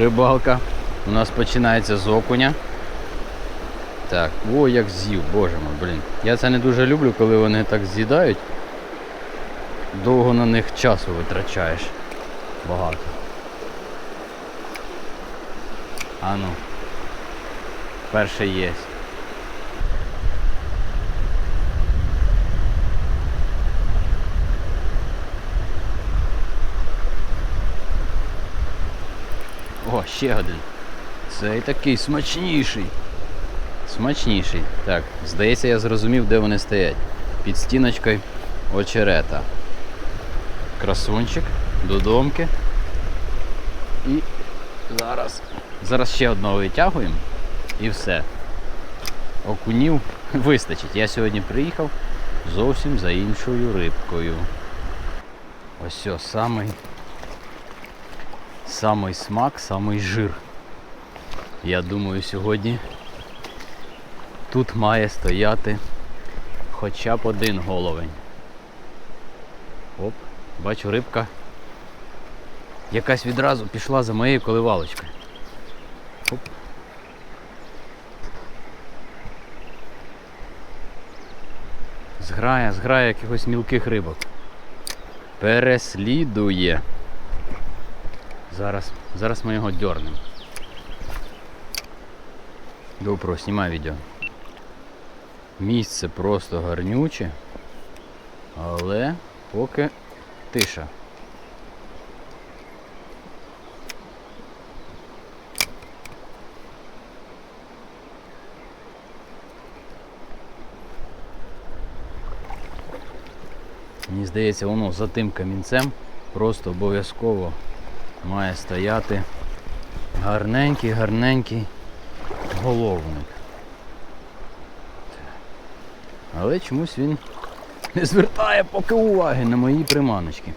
Рибалка у нас починається з окуня. Так, о, як з'їв, боже мой, блін. Я це не дуже люблю, коли вони так з'їдають. Довго на них часу витрачаєш. Багато. А ну. Перший є. О, ще один. Цей такий смачніший. Смачніший. Так, здається, я зрозумів, де вони стоять. Під стіночкою очерета. Красунчик, додомки. І зараз. Зараз ще одного витягуємо і все. Окунів вистачить. Я сьогодні приїхав зовсім за іншою рибкою. Ось о, самий, самий смак, самий жир. Я думаю, сьогодні тут має стояти хоча б один головень. Оп, бачу, рибка якась відразу пішла за моєю коливалочкою. Оп. Зграя, зграя якихось мілких рибок. Переслідує. Зараз, зараз ми його дьорнемо. GoPro, знімай відео. Місце просто гарнюче, але поки тиша. Мені здається, воно за тим камінцем просто обов'язково має стояти гарненький, гарненький головник. Але чомусь він не звертає поки уваги на мої приманочки.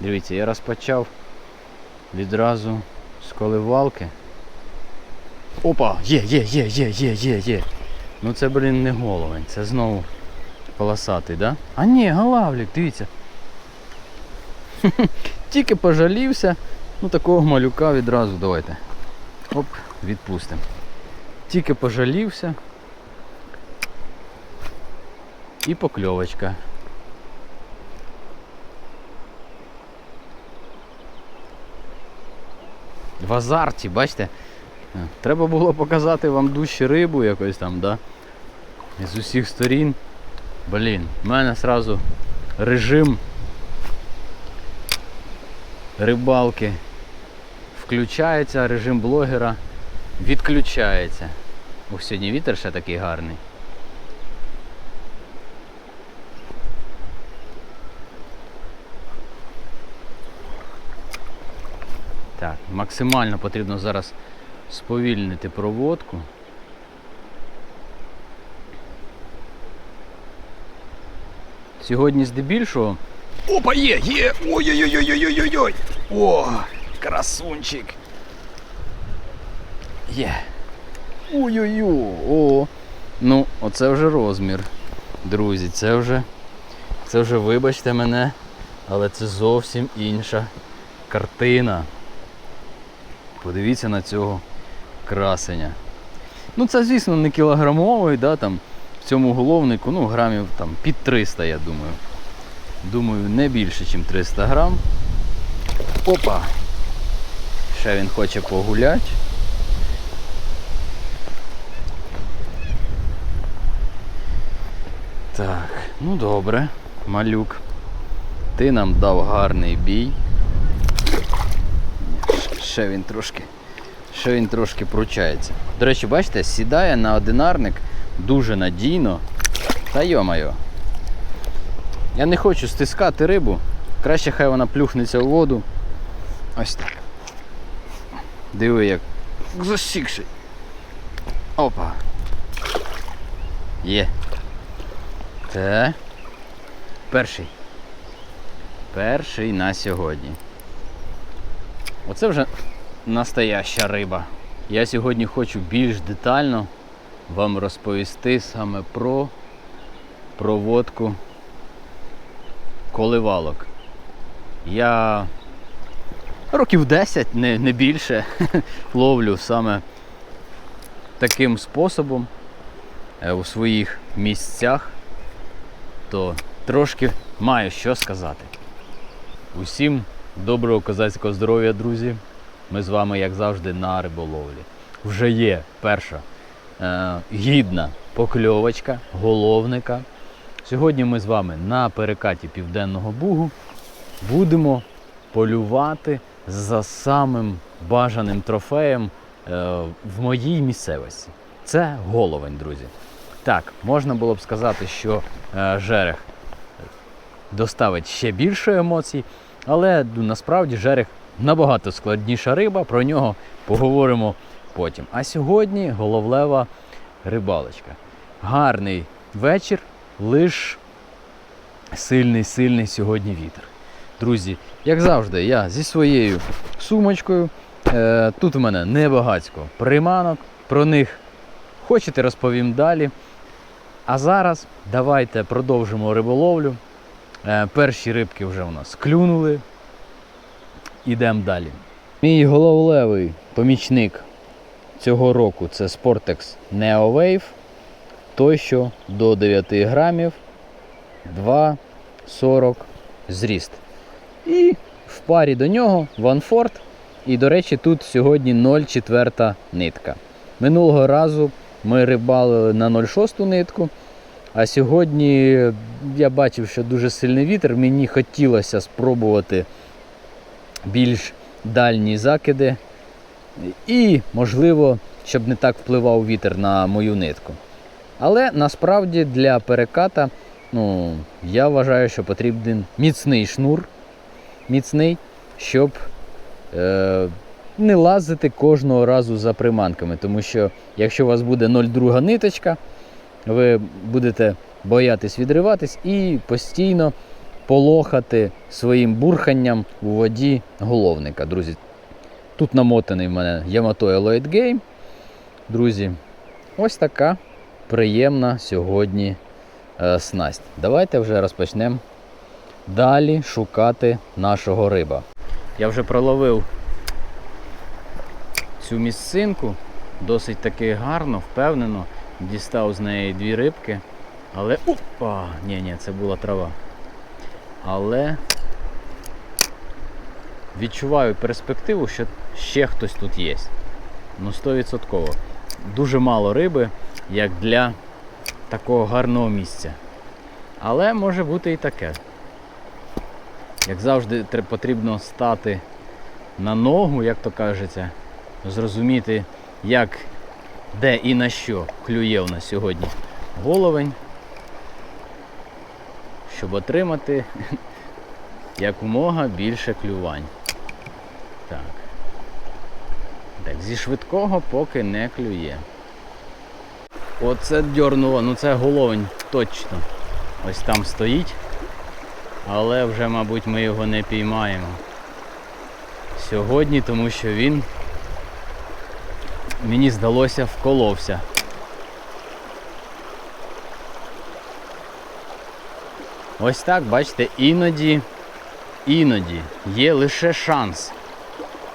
Дивіться, я розпочав відразу з коливалки. Опа! Є, є, є, є, є, є, є. Ну це, блін, не головень, це знову полосатий, да? А ні, галавлік, дивіться. Тільки пожалівся. Ну такого малюка відразу давайте. Оп, відпустимо. Тільки пожалівся. І покльовочка. В азарті, бачите? Треба було показати вам дужче рибу якось там, да? З усіх сторін. Блін, в мене сразу режим рибалки включається, режим блогера відключається. Ох, сьогодні вітер ще такий гарний. Так, максимально потрібно зараз сповільнити проводку. Сьогодні здебільшого. Опа, є, є! Ой-ой-ой-ой-ой-ой-ой! О, красунчик! Є! Ой-ой-ой! О! Ну, оце вже розмір. Друзі, це вже. Це вже, вибачте мене, але це зовсім інша картина. Подивіться на цього красення. Ну це, звісно, не кілограмовий, да, там, в цьому головнику, ну, грамів там, під 300, я думаю. Думаю, не більше, ніж 300 грам. Опа! Ще він хоче погуляти. Так, ну добре, малюк. Ти нам дав гарний бій. Ще він трошки. Ще він трошки пручається. До речі, бачите, сідає на одинарник дуже надійно. Та йо-моє. Я не хочу стискати рибу. Краще хай вона плюхнеться у воду. Ось так. Диви, як засікший. Опа. Є. Так. Перший. Перший на сьогодні. Оце вже настояща риба. Я сьогодні хочу більш детально вам розповісти саме про проводку коливалок. Я років 10, не, не більше, ловлю саме таким способом е, у своїх місцях, то трошки маю що сказати. Усім доброго козацького здоров'я, друзі. Ми з вами, як завжди, на риболовлі. Вже є перша е, гідна покльовочка, головника. Сьогодні ми з вами на перекаті Південного Бугу будемо полювати за самим бажаним трофеєм е, в моїй місцевості. Це головень, друзі. Так, можна було б сказати, що е, жерех доставить ще більше емоцій, але ну, насправді жерех набагато складніша риба, про нього поговоримо потім. А сьогодні головлева рибалочка. Гарний вечір, лиш сильний, сильний сьогодні вітер. Друзі, як завжди, я зі своєю сумочкою. Е, тут у мене небагацько приманок. Про них хочете розповім далі. А зараз давайте продовжимо риболовлю. Е, перші рибки вже у нас клюнули. Ідемо далі. Мій головлевий помічник цього року це Sportex Neo Wave. Той, що до 9 грамів 2,40 зріст. Парі до нього Ванфорд. І, до речі, тут сьогодні 0,4 нитка. Минулого разу ми рибалили на 0,6 нитку. А сьогодні я бачив, що дуже сильний вітер. Мені хотілося спробувати більш дальні закиди. І, можливо, щоб не так впливав вітер на мою нитку. Але насправді для переката ну, я вважаю, що потрібен міцний шнур, міцний, щоб е, не лазити кожного разу за приманками. Тому що якщо у вас буде 0,2 ниточка, ви будете боятись відриватись і постійно полохати своїм бурханням у воді головника. Друзі, тут намотаний в мене Yamato Eloid Game. Друзі, ось така приємна сьогодні е, снасть. Давайте вже розпочнемо далі шукати нашого риба. Я вже проловив цю місцинку досить таки гарно, впевнено. Дістав з неї дві рибки. Але. Опа! Ні, ні, це була трава. Але відчуваю перспективу, що ще хтось тут є. Ну, 100%. Дуже мало риби, як для такого гарного місця. Але може бути і таке. Як завжди, потрібно стати на ногу, як то кажеться, зрозуміти, як, де і на що клює у нас сьогодні головень, щоб отримати якомога більше клювань. Так. Так, зі швидкого поки не клює. Оце дьорнуло, ну це головень точно. Ось там стоїть. Але вже, мабуть, ми його не піймаємо сьогодні, тому що він, мені здалося, вколовся. Ось так, бачите, іноді, іноді є лише шанс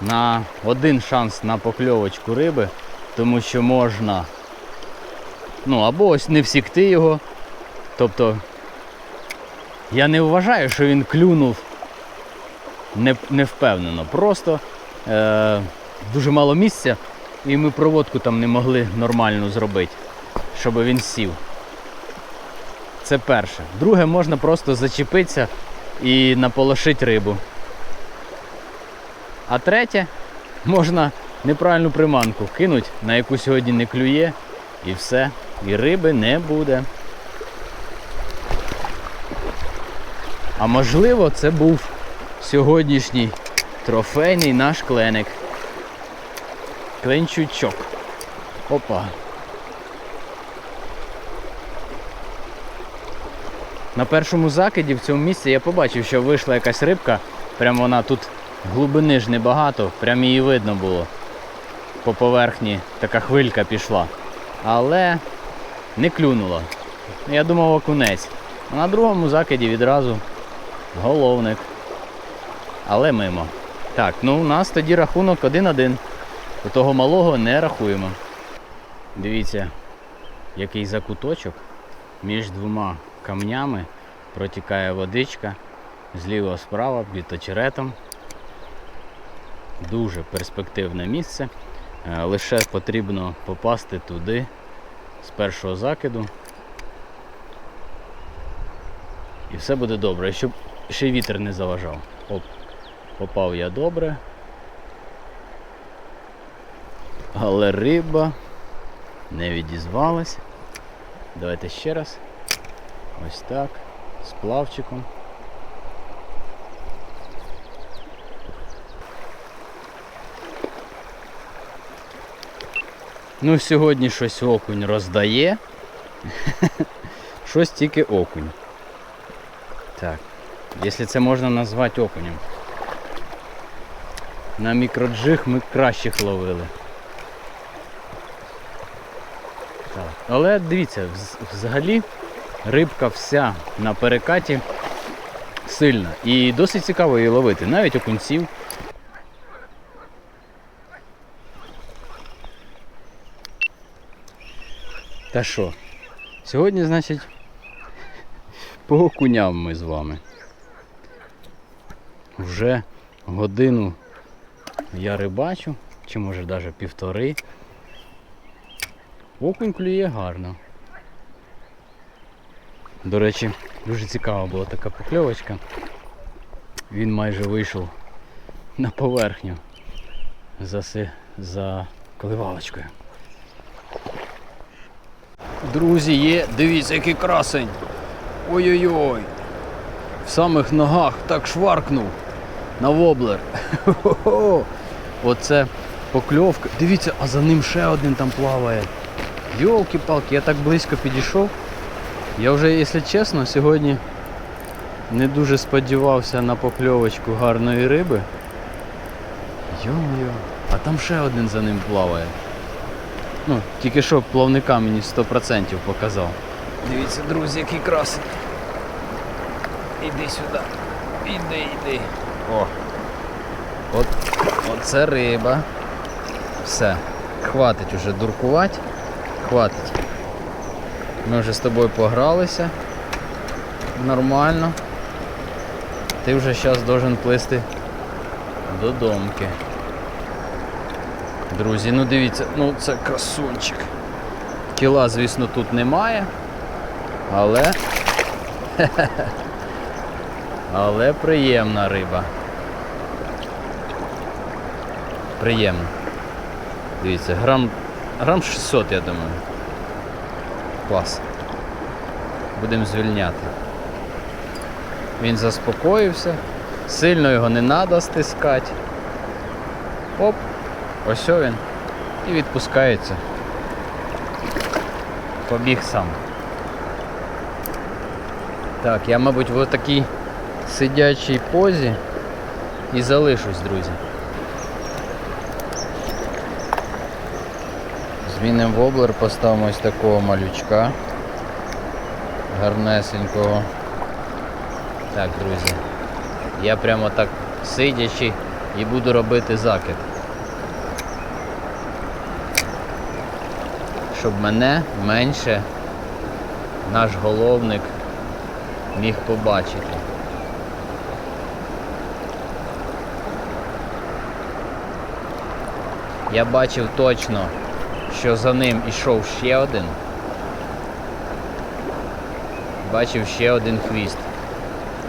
на один шанс на покльовочку риби, тому що можна ну або ось не всікти його. Тобто я не вважаю, що він клюнув не, не впевнено. Просто е, дуже мало місця, і ми проводку там не могли нормально зробити, щоб він сів. Це перше. Друге, можна просто зачепитися і наполошити рибу. А третє, можна неправильну приманку кинуть, на яку сьогодні не клює, і все. І риби не буде. А можливо, це був сьогоднішній трофейний наш кленик. Кленчучок. Опа. На першому закиді в цьому місці я побачив, що вийшла якась рибка. Прям вона тут глибини ж небагато, прям її видно було. По поверхні така хвилька пішла. Але не клюнула. Я думав окунець. На другому закиді відразу головник. Але мимо. Так, ну у нас тоді рахунок 1-1. У того малого не рахуємо. Дивіться, який закуточок між двома камнями протікає водичка зліва справа під очеретом. Дуже перспективне місце. Е, Лише потрібно попасти туди з першого закиду. І все буде добре. Щоб ще й вітер не заважав. Оп, попав я добре. Але риба не відізвалась. Давайте ще раз. Ось так. З плавчиком. Ну, сьогодні щось окунь роздає. Щось тільки окунь. Так, якщо це можна назвати окунем. На мікроджиг ми кращих ловили. Так. Але дивіться, взагалі рибка вся на перекаті сильна. І досить цікаво її ловити, навіть окунців. Та що? Сьогодні, значить, по окуням ми з вами. Вже годину я рибачу, чи може навіть півтори. Окунь клює гарно. До речі, дуже цікава була така покльовочка. Він майже вийшов на поверхню за, за коливалочкою. Друзі, є, дивіться, який красень. Ой-ой-ой. В самих ногах так шваркнув на воблер. Оце покльовка. Дивіться, а за ним ще один там плаває. Йолки-палки, я так близько підійшов. Я вже, якщо чесно, сьогодні не дуже сподівався на покльовочку гарної риби. Йо-моє, а там ще один за ним плаває. Ну, тільки що плавника мені 100% показав. Дивіться, друзі, який красень. Іди сюди. Іди, іди. О. От, оце риба. Все. Хватить уже дуркувати. Хватить. Ми вже з тобою погралися. Нормально. Ти вже зараз должен плисти до домки. Друзі, ну дивіться, ну це красунчик. Кіла, звісно, тут немає. Але. Але приємна риба. Приємно. Дивіться, грам, грам 600, я думаю. Клас. Будемо звільняти. Він заспокоївся. Сильно його не треба стискати. Оп, ось він. І відпускається. Побіг сам. Так, я, мабуть, в такій сидячій позі і залишусь, друзі. Змінимо воблер, поставимо ось такого малючка. Гарнесенького. Так, друзі. Я прямо так сидячи і буду робити закид. Щоб мене менше наш головник міг побачити. Я бачив точно, що за ним ішов ще один. Бачив ще один хвіст,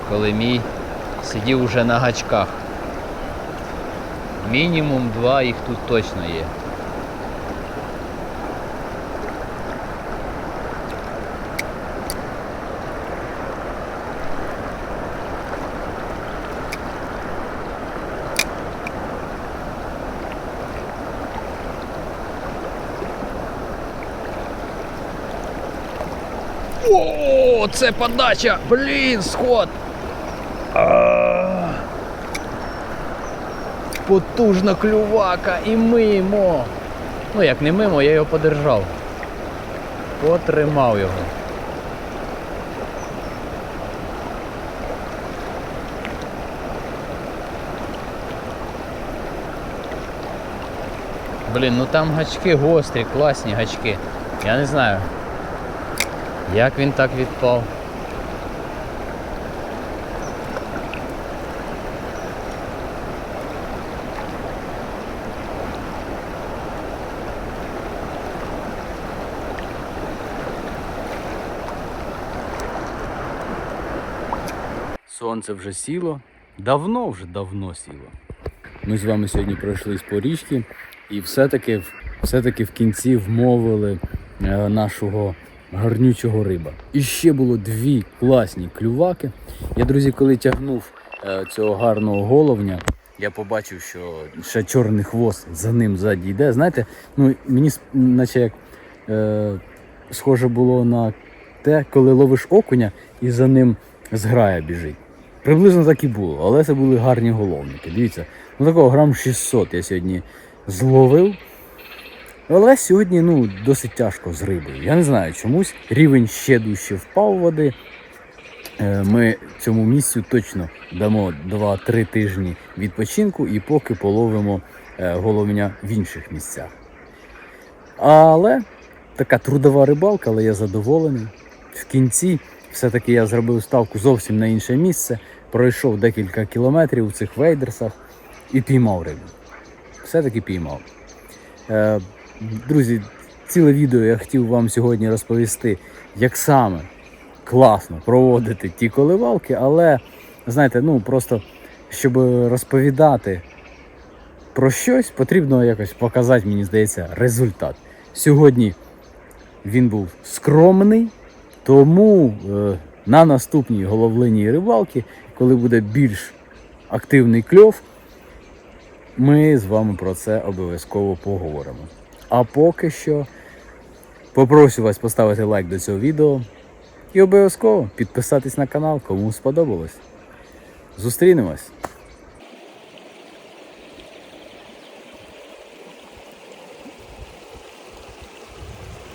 коли мій сидів уже на гачках. Мінімум два їх тут точно є. О, це подача! Блін, сход! А. Потужна клювака і мимо. Ну як не мимо, я його подержав. Потримав його. Блін, ну там гачки гострі, класні гачки. Я не знаю. Як він так відпав. Сонце вже сіло. Давно вже давно сіло. Ми з вами сьогодні пройшлись по річці і все-таки, все-таки в кінці вмовили е, нашого гарнючого риба. І ще було дві класні клюваки. Я, друзі, коли тягнув е, цього гарного головня, я побачив, що ще чорний хвост за ним ззаді йде. Знаєте, ну мені наче як е, схоже було на те, коли ловиш окуня і за ним зграя біжить. Приблизно так і було, але це були гарні головники. Дивіться, ну такого грам 600 я сьогодні зловив. Але сьогодні ну, досить тяжко з рибою. Я не знаю чомусь. Рівень ще дужче впав води. Е, Ми цьому місцю точно дамо 2-3 тижні відпочинку і поки половимо е, головня в інших місцях. Але така трудова рибалка, але я задоволений. В кінці все-таки я зробив ставку зовсім на інше місце, пройшов декілька кілометрів у цих вейдерсах і піймав рибу. Все-таки піймав. Друзі, ціле відео я хотів вам сьогодні розповісти, як саме класно проводити ті коливалки, але знаєте, ну просто щоб розповідати про щось, потрібно якось показати, мені здається, результат. Сьогодні він був скромний, тому е, на наступній головлиній рибалки, коли буде більш активний кльов, ми з вами про це обов'язково поговоримо. А поки що попрошу вас поставити лайк до цього відео і обов'язково підписатись на канал, кому сподобалось. Зустрінемось!